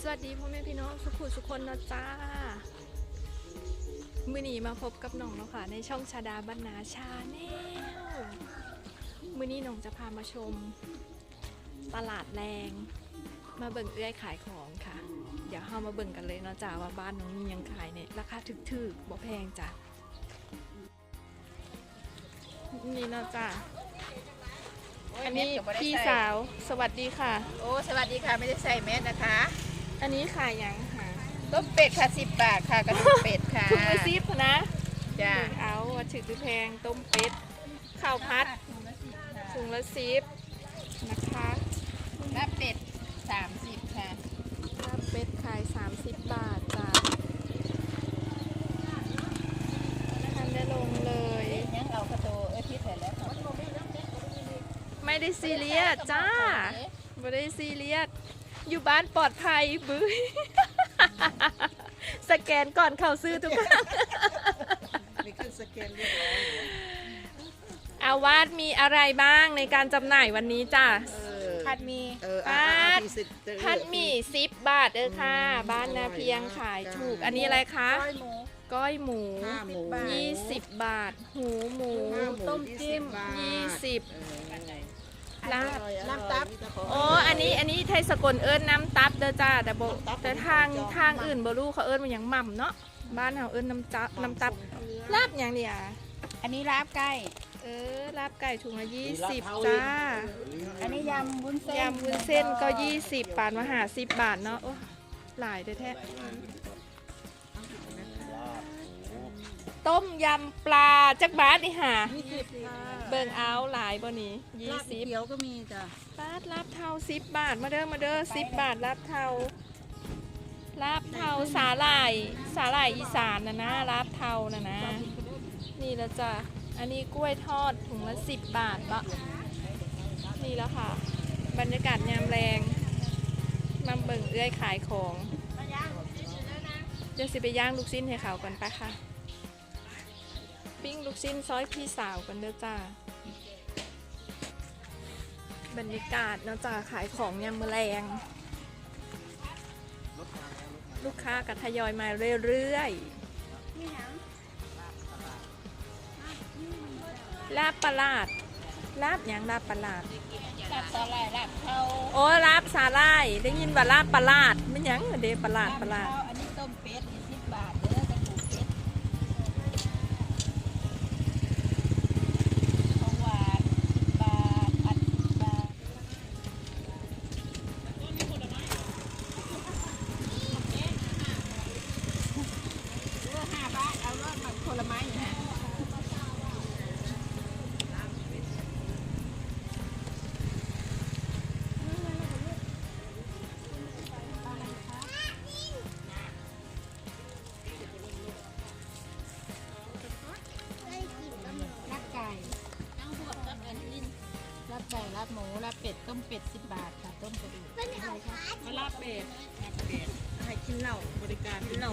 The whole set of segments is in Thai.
สวัสดีพ่อแม่พี่น้องสุขุสุคนนะจ้า มือนี้มาพบกับน้องแล้วค่ะในช่องชาดาบรรณาชาแนลมือนี้น้องจะพามาชม ตลาดแรง มาเบิ่งเอื้อยขายของค่ะ เดี๋ยวเข้ามาเบิ่งกันเลยเนาะจ้าว่าบ้านน้องมีหยังขายเนี่ยราคาถึกๆบ่แพงจ้ะนี่เนาะจ้าอันนี้พี่สาวสวัสดีค่ะ โอ้ สวัสดีค่ะ ไม่ได้ใส่แมสนะคะ อันนี้ขายหยังค่ะต้มเป็ดค่ะสิบบาทค่ะกระดูกเป็ดค่ะถุงละซิปนะจ้าเบิ่งเอาว่าถึกหรือแพงต้มเป็ดข้าวพัดถุงละซิปนะคะลาบเป็ดสามสิบค่ะลาบเป็ดขาย30บาทจ้าทันได้ลงเลยยังเอากระโตเอ้ยที่ใส่แล้วค่ะไม่ได้ซีเรียสจ้าไม่ได้ซีเรียส อยู่บ้านปลอดภัยบื้อสแกนก่อนเข้าซื้อทุกครั้งนี่คือสแกนเรียบร้อยอาวาดมีอะไรบ้างในการจำหน่ายวันนี้จ้าเออผัดหมีเอออะอะอะที่สิบเออพัดหมี่สิบบาทเออค่ะ บ้านนาเพียงขายถูก อันนี้อะไรคะก้อยหมูก้อยหมูห้าหมูยี่สิบบาท หูหมูห้าหมู ต้มจิ้มยี่สิบ น้ำตับมีแต่ของโอ้อันนี้อันนี้ไทยสกลเอิญน้ำตับเด้อจ้าแต่บแต่ทางทางอื่นบรู้เขาเอิญมันอย่างหม่ำเนาะบ้านเราเอิญน้ำจับน้ำตับลาบอย่างเดียวอันนี้ลาบไก่เออลาบไก่ถุงละยี่สิบจ้า อันนี้ยำวุ้นเส้นยำวุ้นเส้นก็ยี่สิบปานมาหาสิบบาทเนาะโอ้หลายแท้ๆต้มยำปลาจักบาทนี่ห่ายี่สิบค่ะ เบิ่งเอาหลายบ่นี้ยี่ลาบสิบเขียวก็มีจ้ะบาทลาบเทาสิบบาทมาเด้อมาเด้อสิบบาทลาบเทาลาบเทาสาหร่ายสาหร่ายอีสานนะนะลาบเทานะนะ นี่แล้วจ้ะอันนี้กล้วยทอดถุงละสิบบาทปะนี่แล้วค่ะ บรรยากาศยามแรงมาเบิ่งเอื้อยขายของเดี๋ยวสิไปย่างลูกชิ้นให้เขากันไปค่ะ ปิ้งลูกชิ้นซอยพี่สาวกันเด้อจ้า บรรยากาศเนาะจ้าขายของยามมอแรงลูกค้าก็ทยอยมาเรื่อยๆลาบประหลาดลาบหยังลาบประหลาดลาบสาหร่ายลาบเทาโอ้ลาบสาลายได้ยินว่าลาบประหลาดไม่หยังเดประหลาดประหลาด เป็ดต้มเป็ดสิบบาทค่ะต้มกระดูกมาลาบเป็ดลาบเป็ดให้กินเหล้าบริการกินเหล้า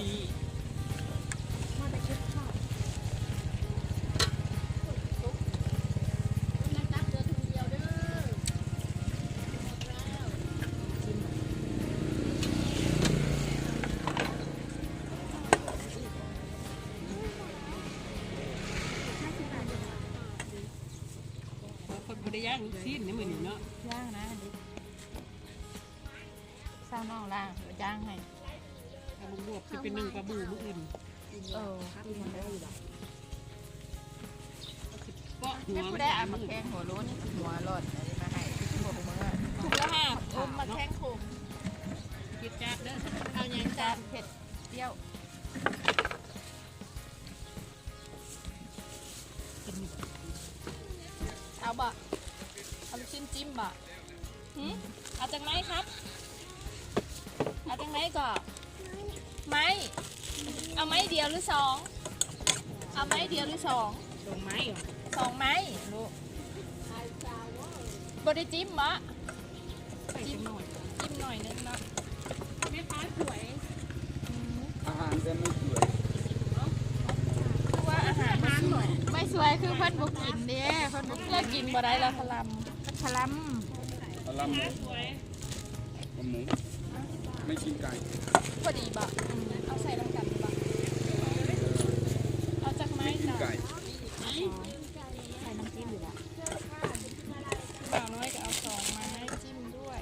คนบริย่างลูกชิ้นนี่มือนี่เนาะ น่องล่างเดี๋ยวย่างให้ ถ้าบุกบวกจะเป็นหนึ่งปลาบูมืออื่นเออกินมันได้อยู่ก็หัวไม่มันได้เอามาแกงหัวโล้นหัวรอดอันนี้มาให้หัวมือถุงละห้าอมมาแข้งขมกินจ้าเด้อเอาหยังจาจ้านเผ็ดเปรี้ยวเอาบะเอาลูกชิ้นจิ้มบะหืมเอาจากไหนครับ เอาจากไหนก่อนไม้เอาไม้เดียวหรือสองเอาไม้เดียวหรือสองตรงไม้เหรอสองไม้ลูกบไดจิ้มบะใส่จังหน่อยจิ้มหน่อยนึงเนาะแม่ค้าสวยอาหารจะไม่สวยคือว่าอาหารมันสวยไม่สวยคือเพิ่นบุกกินเด้เพิ่นบุกเลิกกินบ่ได้แล้วพลัมพลัมเอาลำหมูสวยเอาหมู ไม่กินไก่พอดีบ่อืมเอาใส่ลงกันบ่เอาจากไม้ไม่กินจ้ะไก่ใส่น้ำจิ้มอยู่ละบ่าวน้อยก็เอาสองไม้จิ้มด้วย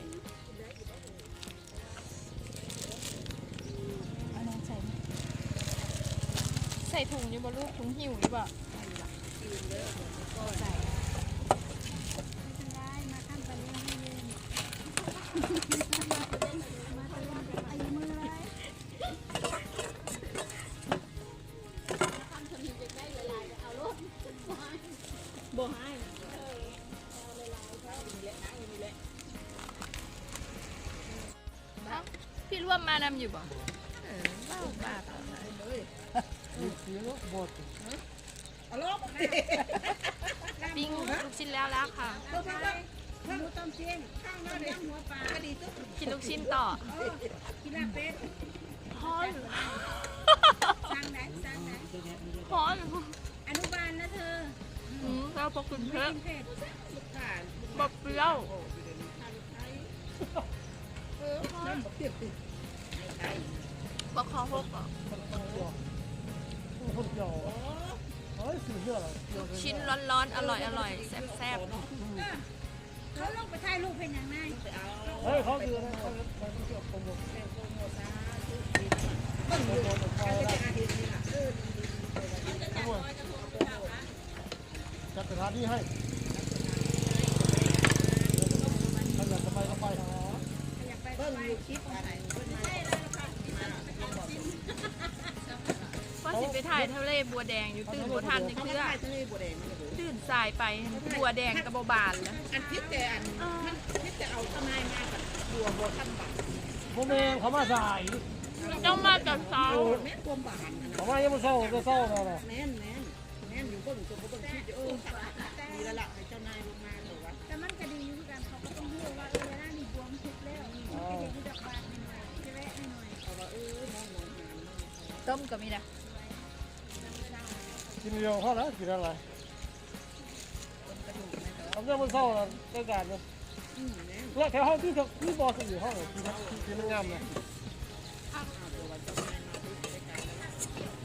เอาน้ำใส่ไหมใส่ถุงอยู่บ่ลูกถุงหิวอยู่บ่ใส่ นำอยู่บ่เออเล่าบาปเอาไว้เอาลงปิ้งลูกชิ้นแล้วแล้วค่ะหมูต้มเส้นข้าวหน้าหัวปลาก็ดีตุ๊กกินลูกชิ้นต่อกินลาบเป็ดฮอนสั่งไหนสั่งไหนฮอนอนุบาลนะเธออืมเราพกคุณเพิ่มกินเผ็ดผ่านบอกเปรี้ยวน้ำบอกเปรี้ยวติดบอกคอหกเหรอลูกชิ้นร้อนๆ อร่อยอร่อยๆแซ่บเขาลงไปถ่ายรูปเป็นอย่างไรเฮ้ยเขาคือต้นอยู่การจะอาเห็นนี่ล่ะเออจัดสถานที่ให้ถ้าอยากจะไปก็ไปอยากไปเบิ่งอยู่คลิปอะไรเบิ่งมาๆ ว่าสิไปถ่ายทะเลบัวแดงอยู่ตื่นบัวทันยังเขาเพื่อถ่ายทะเลบัวแดงนี่เลยตื่นสายไปบัวแดงกระบบานแล้วอันพิษแต่อันพิษแต่เอาทนายมากับบัวบัวทำบัตรโมเมนเขามาสายต้องมาจากเช้าแม่ความบานนะเขามายังไม่เศร้าจะเศร้าแล้วนะแม่นแม่นแม่นอยู่เบิ่งตัวเบิ่งคิดเออดีแล้วล่ะ มก็มีนะกินเดียวเขาแล้วกินอะไรเขายังไม่เศร้าแล้วได้การเลยอืมแม่นแล้วแถวห้องที่ที่บอสอยู่ห้องกินกินงามเลย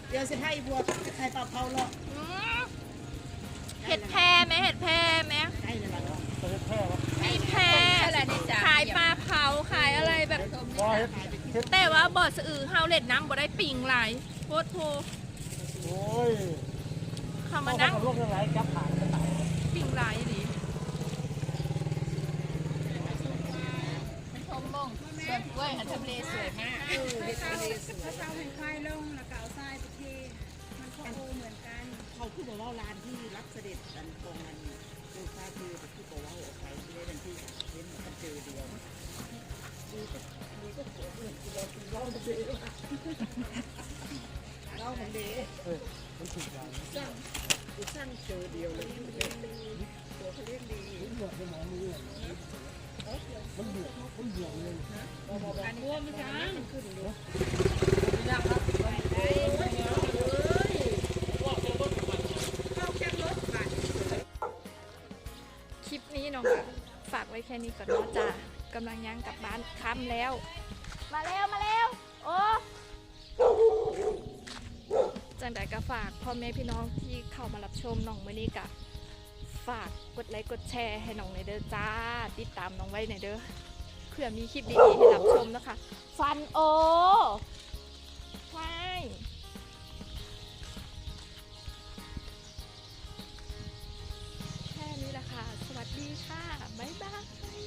เดี๋ยวสิให้บัวไข่ปลาเผาเลาะอืมเห็ดแพรไหมเห็ดแพรไหมให้นี่ล่ะเนาะจะเห็ดแค่แล้วมีแพรขายปลาเผาขายอะไรแบบบอเห็ดเห็ด แต่ว่าบ่อสะอือเฮาเล็ดน้ำบ่ได้ปิงหลายโคตรโทโอ้ยเข้ามาเขานั่งกับลูกยังไงจับผ่านกันตายปิงหลายดิชมมงส่วนกล้วยหันทำเลสวยมากเออเฮ็ดทะเลสวยเขาเศร้าให้ควายลงแล้วก็เอาทรายไปเทมันก็โอเหมือนกันเขาคือบอกว่าร้านที่รับเสด็จกันตรงนั้นเจ้าฟ้าคือคือบอกว่าออกไปที่ได้ทันทีเห็นมันเจอเดียวดีก็ดีก็สวยเออคือเราคือเราเดียวเราเหมือนเด๋เออมันถูกอย่างสร้างคือสร้างเจอเดียว คลิปนี้น้องฝากไว้แค่นี้ก่อนเนาะจ้า กำลังย่างกลับบ้านค่ำแล้ว มาแล้วมาแล้วโอ้จังใดก็ฝากพ่อแม่พี่น้องที่เข้ามารับชมน้องมื้อนี้กะฝากกดไลค์กดแชร์ให้น้องในเด้อจ้า ติดตามน้องไว้ในเด้อเพื่อมีคลิปดีๆให้รับชมนะคะ ฟันโอใช่แค่นี้แหละค่ะ สวัสดีค่ะ บ๊ายบาย